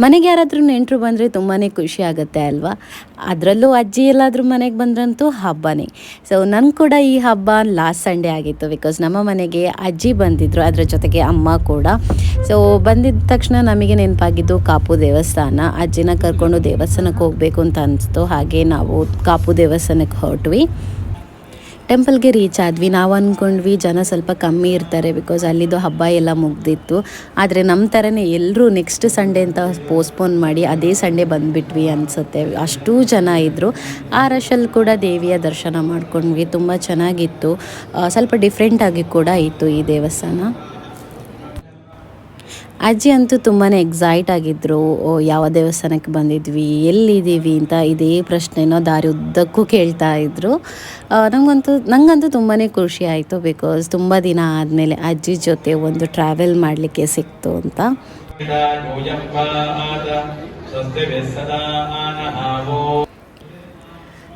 ಮನೆಗೆ ಯಾರಾದರೂ ನೆಂಟರು ಬಂದರೆ ತುಂಬಾ ಖುಷಿ ಆಗುತ್ತೆ ಅಲ್ವಾ? ಅದರಲ್ಲೂ ಅಜ್ಜಿ ಎಲ್ಲಾದರೂ ಮನೆಗೆ ಬಂದ್ರಂತೂ ಹಬ್ಬನೇ. ಸೊ ನನಗೆ ಕೂಡ ಈ ಹಬ್ಬ ಲಾಸ್ಟ್ ಸಂಡೇ ಆಗಿತ್ತು ಬಿಕಾಸ್ ನಮ್ಮ ಮನೆಗೆ ಅಜ್ಜಿ ಬಂದಿದ್ದರು ಅದರ ಜೊತೆಗೆ ಅಮ್ಮ ಕೂಡ. ಸೊ ಬಂದಿದ್ದ ತಕ್ಷಣ ನಮಗೆ ನೆನಪಾಗಿದ್ದು ಕಾಪು ದೇವಸ್ಥಾನ. ಅಜ್ಜಿನ ಕರ್ಕೊಂಡು ದೇವಸ್ಥಾನಕ್ಕೆ ಹೋಗಬೇಕು ಅಂತ ಅನಿಸ್ತು. ಹಾಗೆ ನಾವು ಕಾಪು ದೇವಸ್ಥಾನಕ್ಕೆ ಹೊರಟ್ವಿ. ಟೆಂಪಲ್ಗೆ ರೀಚ್ ಆದ್ವಿ. ನಾವು ಅಂದ್ಕೊಂಡ್ವಿ ಜನ ಸ್ವಲ್ಪ ಕಮ್ಮಿ ಇರ್ತಾರೆ ಬಿಕಾಸ್ ಅಲ್ಲಿದ್ದು ಹಬ್ಬ ಎಲ್ಲ ಮುಗ್ದಿತ್ತು. ಆದರೆ ನಮ್ಮ ಥರನೇ ಎಲ್ಲರೂ ನೆಕ್ಸ್ಟ್ ಸಂಡೇ ಅಂತ ಪೋಸ್ಟ್ಪೋನ್ ಮಾಡಿ ಅದೇ ಸಂಡೇ ಬಂದುಬಿಟ್ವಿ ಅನಿಸುತ್ತೆ. ಅಷ್ಟೂ ಜನ ಇದ್ದರು ಆ ರಶಲ್ಲಿ ಕೂಡ ದೇವಿಯ ದರ್ಶನ ಮಾಡ್ಕೊಂಡ್ವಿ. ತುಂಬ ಚೆನ್ನಾಗಿತ್ತು. ಸ್ವಲ್ಪ ಡಿಫ್ರೆಂಟಾಗಿ ಕೂಡ ಇತ್ತು ಈ ದೇವಸ್ಥಾನ. ಅಜ್ಜಿ ಅಂತೂ ತುಂಬಾ ಎಕ್ಸೈಟ್ ಆಗಿದ್ದರು ಯಾವ ದೇವಸ್ಥಾನಕ್ಕೆ ಬಂದಿದ್ವಿ ಎಲ್ಲಿದ್ದೀವಿ ಅಂತ ಇದೇ ಪ್ರಶ್ನೆನೋ ದಾರಿ ಉದ್ದಕ್ಕೂ ಕೇಳ್ತಾ ಇದ್ರು. ಆ, ನಂಗಂತೂ ನಂಗಂತೂ ತುಂಬಾ ಖುಷಿ ಆಯಿತು ಬಿಕಾಸ್ ತುಂಬ ದಿನ ಆದಮೇಲೆ ಅಜ್ಜಿ ಜೊತೆ ಒಂದು ಟ್ರಾವೆಲ್ ಮಾಡಲಿಕ್ಕೆ ಸಿಕ್ತು ಅಂತ.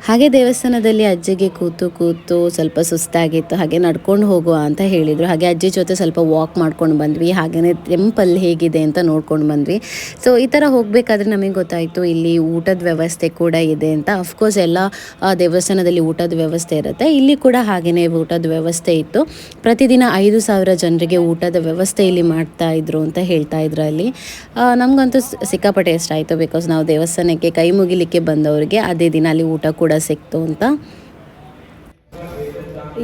ಹಾಗೆ ದೇವಸ್ಥಾನದಲ್ಲಿ ಅಜ್ಜಿಗೆ ಕೂತು ಕೂತು ಸ್ವಲ್ಪ ಸುಸ್ತಾಗಿತ್ತು, ಹಾಗೆ ನಡ್ಕೊಂಡು ಹೋಗುವ ಅಂತ ಹೇಳಿದರು. ಹಾಗೆ ಅಜ್ಜಿ ಜೊತೆ ಸ್ವಲ್ಪ ವಾಕ್ ಮಾಡ್ಕೊಂಡು ಬಂದ್ವಿ ಹಾಗೆಯೇ ಟೆಂಪಲ್ ಹೇಗಿದೆ ಅಂತ ನೋಡ್ಕೊಂಡು ಬಂದ್ವಿ. ಸೊ ಈ ಥರ ಹೋಗಬೇಕಾದ್ರೆ ನಮಗೆ ಗೊತ್ತಾಯಿತು, ಇಲ್ಲಿ ಊಟದ ವ್ಯವಸ್ಥೆ ಕೂಡ ಇದೆ ಅಂತ. ಅಫ್ಕೋರ್ಸ್ ಎಲ್ಲ ದೇವಸ್ಥಾನದಲ್ಲಿ ಊಟದ ವ್ಯವಸ್ಥೆ ಇರುತ್ತೆ. ಇಲ್ಲಿ ಕೂಡ ಹಾಗೆಯೇ ಊಟದ ವ್ಯವಸ್ಥೆ ಇತ್ತು. ಪ್ರತಿದಿನ ಐದು ಸಾವಿರ ಜನರಿಗೆ ಊಟದ ವ್ಯವಸ್ಥೆ ಇಲ್ಲಿ ಮಾಡ್ತಾ ಇದ್ರು ಅಂತ ಹೇಳ್ತಾ ಇದ್ರು ಅಲ್ಲಿ. ನಮಗಂತೂ ಸಿಕ್ಕಾಪಟ್ಟೆ ಇಷ್ಟ ಆಯಿತು ಬಿಕಾಸ್ ನಾವು ದೇವಸ್ಥಾನಕ್ಕೆ ಕೈ ಮುಗಿಲಿಕ್ಕೆ ಬಂದವರಿಗೆ ಅದೇ ದಿನ ಅಲ್ಲಿ ಊಟ ಕೂಡ ಸಿಕ್ತು ಅಂತ.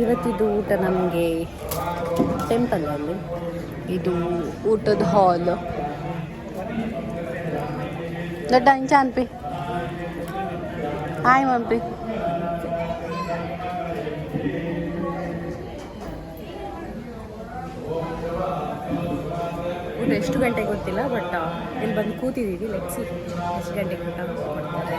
ಇವತ್ತಿದು ಊಟ ನಮಗೆ ಟೆಂಪಲಲ್ಲಿ ಇದು ಊಟದ ಹಾಲ್ ದೊಡ್ಡ ಇಂಚ ಅನ್ಪಿ ಹಾಯ್ ಮಂಪಿ ಊಟ ಎಷ್ಟು ಗಂಟೆಗೆ ಗೊತ್ತಿಲ್ಲ ಬಟ್ ಇಲ್ಲಿ ಬಂದು ಕೂತಿದ್ದೀವಿ. ಲೆಕ್ಸಿ ಎಷ್ಟು ಗಂಟೆಗೆ ಊಟ ಕೊಡ್ತಾರೆ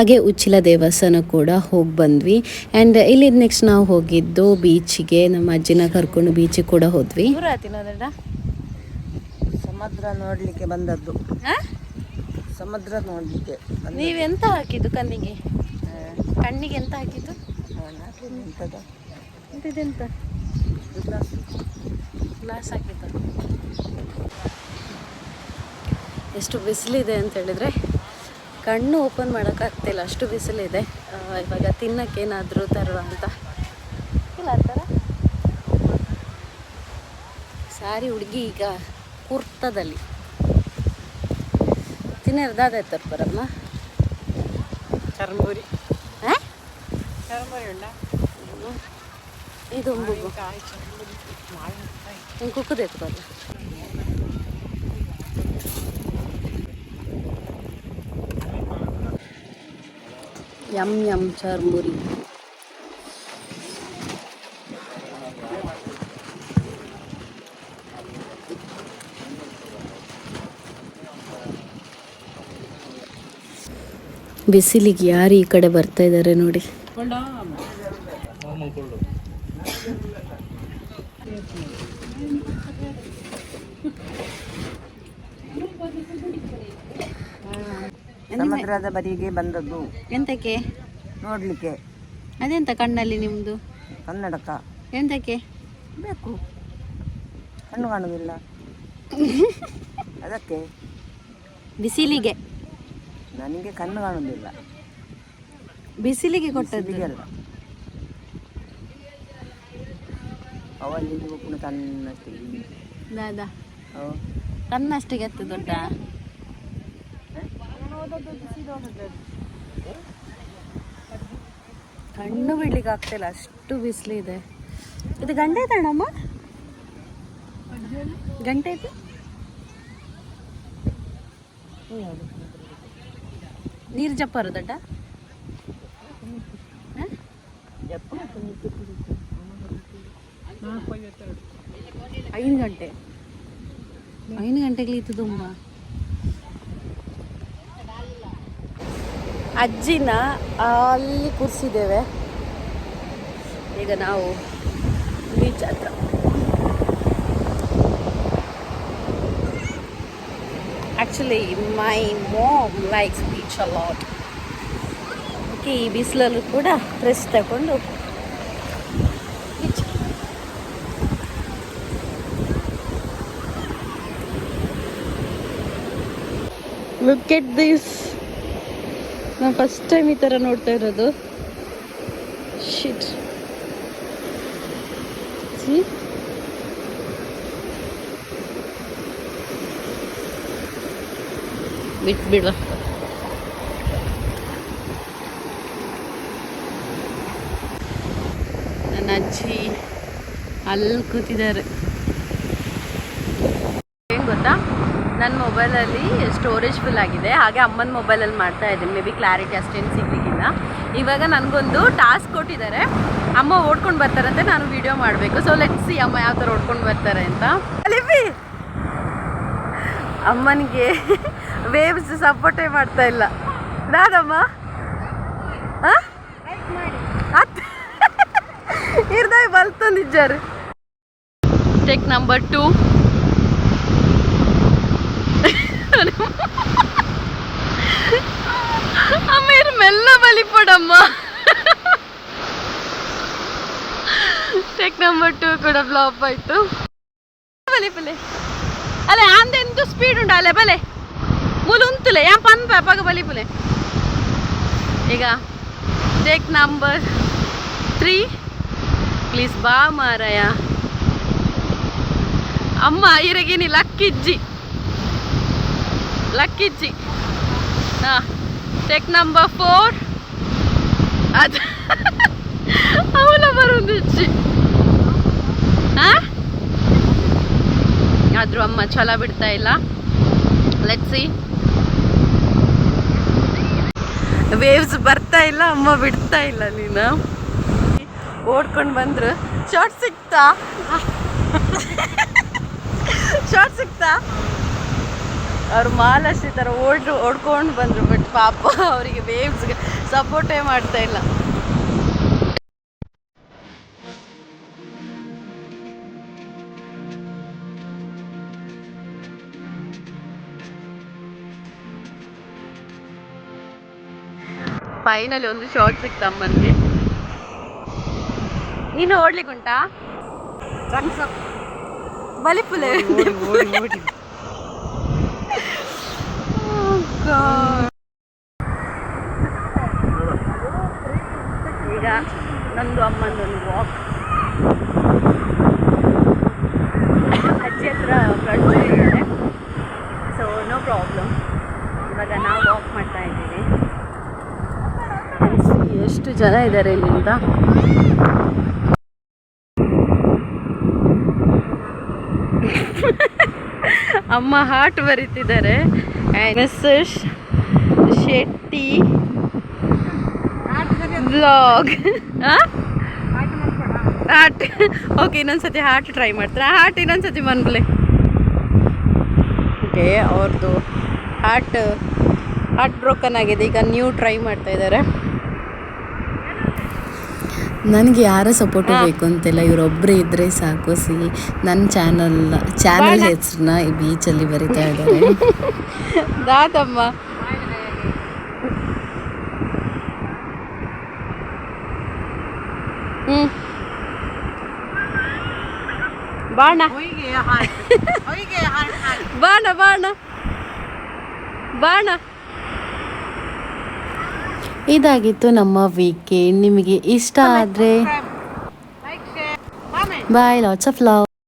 ಹಾಗೆ ಉಚ್ಚಿಲ ದೇವಸ್ಥಾನ ಕೂಡ ಹೋಗಿ ಬಂದ್ವಿ. ಆ್ಯಂಡ್ ಇಲ್ಲಿ ನೆಕ್ಸ್ಟ್ ನಾವು ಹೋಗಿದ್ದು ಬೀಚಿಗೆ ನಮ್ಮ ಅಜ್ಜಿನ ಕರ್ಕೊಂಡು ಬೀಚಿಗೆ ಕೂಡ ಹೋದ್ವಿ. ಸಮುದ್ರ ನೋಡ್ಲಿಕ್ಕೆ ಬಂದದ್ದು. ಸಮುದ್ರ ನೋಡ್ಲಿಕ್ಕೆ ನೀವೆಂತ ಹಾಕಿದ್ದು ಕಣ್ಣಿಗೆ? ಕಣ್ಣಿಗೆ ಎಂತ ಹಾಕಿದ್ದು? ಎಂತ? glass. ಗ್ಲಾಸ್ ಹಾಕಿದ್ದು. ಎಷ್ಟು ಬಿಸಿಲಿದೆ ಅಂತ ಹೇಳಿದ್ರೆ ಕಣ್ಣು ಓಪನ್ ಮಾಡೋಕ್ಕಾಗ್ತಿಲ್ಲ ಅಷ್ಟು ಬಿಸಿಲಿದೆ. ಇವಾಗ ತಿನ್ನೋಕ್ಕೇನಾದರೂ ತರುವ ಅಂತ. ಇಲ್ಲ ಆ ಥರ. ಸಾರಿ ಹುಡುಗಿ ಈಗ ಕುರ್ತದಲ್ಲಿ. ತಿನ್ನರ್ದಾದ ಬರಮ್ಮ ಚರ್ಮುರಿ. ಇದು ಕುಕ್ಕದ ಹಿಂಗೆ ಎಂ ಯಮ್ ಚರ್ಮುರಿ ಬಿಸಿಲಿಗೆ ಯಾರು ಈ ಕಡೆ ಬರ್ತಾ ಇದ್ದಾರೆ ನೋಡಿ. ಸಮುದ್ರದ ಬದಿಗೆ ಬಂದದ್ದು. ಎಂತಕ್ಕೆ? ನೋಡ್ಲಿಕ್ಕೆ. ಅದೆಂತ ಕಣ್ಣಲ್ಲಿ ನಿಮ್ಮದು ಕನ್ನಡಕ. ಎಂತಕ್ಕೆ? ಬೇಕು. ಕಣ್ಣು ಕಾಣುವುದಿಲ್ಲ ಅದಕ್ಕೆ? ಬಿಸಿಲಿಗೆ. ನನಗೆ ಕಣ್ಣು ಕಾಣುವುದಿಲ್ಲ ಬಿಸಿಲಿಗೆ ಕೊಟ್ಟದ್ದು. ಅಲ್ಲ ಅವಲ್ಲಿ ನಾ ದಾದಾ. ತನ್ನಷ್ಟಿಗೆ ಎತ್ತು ದೊಡ್ಡ ಕಣ್ಣು ಬಿಡ್ಲಿಕ್ಕೆ ಆಗ್ತಿಲ್ಲ, ಅಷ್ಟು ಬಿಸಿಲಿದೆ ಇದು. ಗಂಟೆ ಐತಣ್ಣಮ್ಮ ಗಂಟೆ ಐತಿ ನೀರು ಜಪ್ಪರು ದಡ್ಡ? ಐದು ಗಂಟೆ. ಐದು ಗಂಟೆಗೆ ಇತ್ತು ತುಂಬ ಅಜ್ಜಿನ ಅಲ್ಲಿ ಕೂರಿಸಿದ್ದೇವೆ. ಈಗ ನಾವು ಬೀಚ್ ಹತ್ರ. Actually my mom likes beach a lot okay ಈ ಬಿಸಿಲಲ್ಲೂ ಕೂಡ ಪ್ರೆಸ್ ತಗೊಂಡು ಲುಕ್ at ದಿಸ್ ನಾನು ಫಸ್ಟ್ ಟೈಮ್ ಈ ಥರ ನೋಡ್ತಾ ಇರೋದು. ಶಿಟ್ ಸಿ ಬಿಟ್ಬಿಡುವ ನನ್ನ ಅಜ್ಜಿ ಅಲ್ಲಿ ಕೂತಿದ್ದಾರೆ. ಏನು ಗೊತ್ತಾ? ನನ್ನ ಮೊಬೈಲಲ್ಲಿ ಸ್ಟೋರೇಜ್ ಫುಲ್ ಆಗಿದೆ. ಹಾಗೆ ಅಮ್ಮನ ಮೊಬೈಲಲ್ಲಿ ಮಾಡ್ತಾ ಇದ್ದೀನಿ. ಮೇ ಬಿ ಕ್ಲಾರಿಟಿ ಅಷ್ಟೇನು ಸಿಗ್ಲಿಕ್ಕಿಲ್ಲ. ಇವಾಗ ನನಗೊಂದು ಟಾಸ್ಕ್ ಕೊಟ್ಟಿದ್ದಾರೆ. ಅಮ್ಮ ಓಡ್ಕೊಂಡು ಬರ್ತಾರಂತೆ, ನಾನು ವಿಡಿಯೋ ಮಾಡಬೇಕು. ಸೊ ಲೆಟ್ ಸಿ ಅಮ್ಮ ಯಾವ ಥರ ಓಡ್ಕೊಂಡು ಬರ್ತಾರೆ ಅಂತ. ಅಲ್ಲಿ ಅಮ್ಮನಿಗೆ ವೇವ್ಸ್ ಸಪೋರ್ಟೇ ಮಾಡ್ತಾ ಇಲ್ಲ. ನಾದಮ್ಮ? ಬಲ್ತು ಬಲ್ತಂದಿದ್ದಾರೆ ಟೆಕ್ ನಂಬರ್ ಟೂ అమ్మేరు మెల్ల బలిపోడమ్మా ಟೆಕ್ ನಂಬರ್ ಟೂ ಕೂಡ ಫ್ಲಾಪ್ ಆಯ್ತು ಬಲೆ ಬಲೆ ಅಲ್ಲ ಆಂದೆ ಎಂತ ಸ್ಪೀಡ್ ಉಂಡಾಲೆ ಬಲೆ ಮುಲು ಉಂತುಲೆ ಯಾ ಪನ್ ಪಾಪಾಗ ಬಲಿ ಬಲೆ ಈಗ ಟೆಕ್ ನಂಬರ್ ತ್ರೀ ಪ್ಲೀಸ್ ಬಾ ಮಾರಾಯ ಅಮ್ಮ ಇರಗೇನಿ ಲಕ್ಕಿಜ್ಜಿ ಲಕ್ಕಿಜ್ಜಿ ಹಾಂ ಟೆಕ್ ನಂಬರ್ ಫೋರ್ ಅದು ಅವಳ ಬರೋದಿಚ್ಚಿ ಹಾ ಆದರೂ ಅಮ್ಮ ಛಲ ಬಿಡ್ತಾ ಇಲ್ಲ ಸಿ ವೇವ್ಸ್ ಬರ್ತಾ ಇಲ್ಲ, ಅಮ್ಮ ಬಿಡ್ತಾ ಇಲ್ಲ ನೀನು. ಓಡ್ಕೊಂಡು ಬಂದ್ರು. ಶಾರ್ಟ್ ಸಿಕ್ತಾ? ಶಾರ್ಟ್ ಸಿಕ್ತಾ? ಅವ್ರು ಈ ಥರ ಓಡ್ ಓಡ್ಕೊಂಡು ಬಂದರು ಬಟ್ ಪಾಪ ಅವರಿಗೆ ವೇವ್ಸ್ಗೆ ಸಪೋರ್ಟೇ ಮಾಡ್ತಾ ಇಲ್ಲ. ಫೈನಲಿ ಒಂದು ಶಾರ್ಟ್ ಸಿಕ್ತಮ್ಮನಿಗೆ ನೀನು ಓಡ್ಲಿಕ್ಕೆ ಉಂಟಾ? ಬಲಿಪುಲೆ ನಂದು ಅಮ್ಮನೊಂದು ವಾಕ್ ಅಜ್ಜಿ ಹತ್ರ ಫ್ರೆಂಡ್ಸ್ ಇದ್ದಾರೆ ಸೊ ನೋ ಪ್ರಾಬ್ಲಮ್ ಇವಾಗ ನಾವು ವಾಕ್ ಮಾಡ್ತಾ ಇದ್ದೀವಿ. ಎಷ್ಟು ಜನ ಇದ್ದಾರೆ ಇಲ್ಲಿಂದ? ಅಮ್ಮ heart ಬರೀತಿದ್ದಾರೆ. Message Shetty blog heart okay ಇನ್ನೊಂದ್ಸತಿ ಹಾರ್ಟ್ ಟ್ರೈ ಮಾಡ್ತಾರೆ? ಹಾರ್ಟ್ ಇನ್ನೊಂದ್ಸತಿ ಮನ್ಬಲೆ ಓಕೆ ಅವ್ರದ್ದು ಹಾರ್ಟ್ ಹಾರ್ಟ್ ಬ್ರೋಕನ್ ಆಗಿದೆ. ಈಗ ನ್ಯೂ ಟ್ರೈ ಮಾಡ್ತಾ ಇದ್ದಾರೆ ನನಗೆ ಯಾರ ಸಪೋರ್ಟು ಬೇಕು ಅಂತಿಲ್ಲ ಇವರೊಬ್ಬರೇ ಇದ್ರೆ ಸಾಕು. ಸಿ ನನ್ನ ಚಾನಲ್ ಚಾನಲ್ ಹೆಸರನ್ನ ಈ ಬೀಚಲ್ಲಿ ಬರಿತಾ ಇದ್ದಾರೆ ದಾತಮ್ಮ ಹ್ಞೂ ಬಾಣ. ಬಾಣ ಬಾಣ. ಬಾಣ. ಇದಾಗಿತ್ತು ನಮ್ಮ ವೀಕೆಂಡ್ ನಿಮಗೆ ಇಷ್ಟ ಆದರೆ ಬಾಯ್ ಲಾಟ್ಸ್ ಆಫ್ ಲವ್